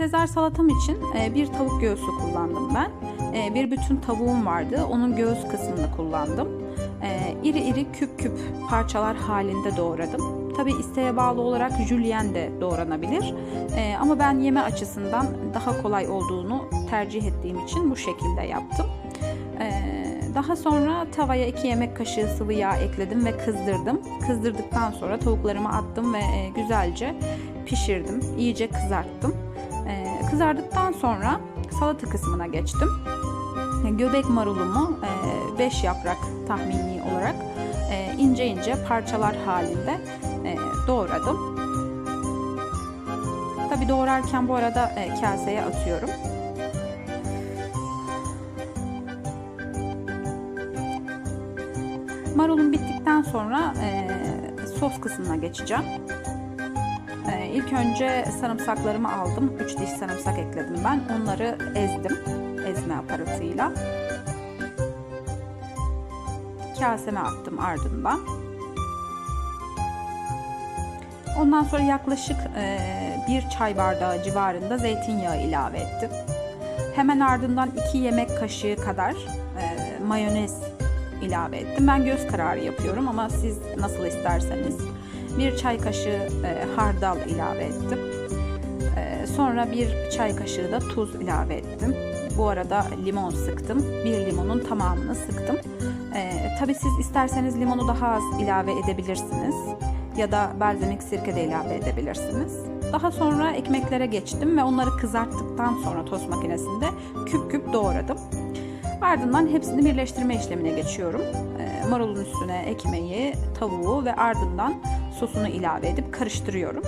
Sezar salatam için e, bir tavuk göğsü kullandım ben. E, bir bütün tavuğum vardı. Onun göğüs kısmını kullandım. E, iri iri küp küp parçalar halinde doğradım. Tabi isteğe bağlı olarak jülyen de doğranabilir. Ama ben yeme açısından daha kolay olduğunu tercih ettiğim için bu şekilde yaptım. Daha sonra tavaya 2 yemek kaşığı sıvı yağ ekledim ve kızdırdım. Kızdırdıktan sonra tavuklarımı attım ve güzelce pişirdim. İyice kızarttım. E, kızardıktan sonra salata kısmına geçtim. E, Göbek marulumu 5 yaprak tahmini olarak e, ince ince parçalar halinde e, doğradım. Tabi doğrarken bu arada e, kaseye atıyorum. Marulum bittikten sonra e, sos kısmına geçeceğim. E, ilk önce sarımsaklarımı aldım. 3 diş sarımsak ekledim ben. Onları ezdim ezme aparatıyla. Kaseme attım ardından. Ondan sonra yaklaşık e, bir çay bardağı civarında zeytinyağı ilave ettim. Hemen ardından 2 yemek kaşığı kadar e, mayonez ilave ettim. Ben göz kararı yapıyorum ama siz nasıl isterseniz. Bir çay kaşığı e, hardal ilave ettim. E, sonra bir çay kaşığı da tuz ilave ettim. Bu arada limon sıktım. Bir limonun tamamını sıktım. E, Tabi siz isterseniz limonu daha az ilave edebilirsiniz. Ya da balzamik sirke de ilave edebilirsiniz. Daha sonra ekmeklere geçtim ve onları kızarttıktan sonra tost makinesinde küp küp doğradım. Ardından hepsini birleştirme işlemine geçiyorum. E, marulun üstüne ekmeği, tavuğu ve ardından sosunu ilave edip karıştırıyorum.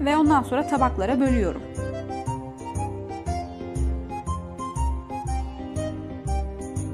Ve ondan sonra tabaklara bölüyorum.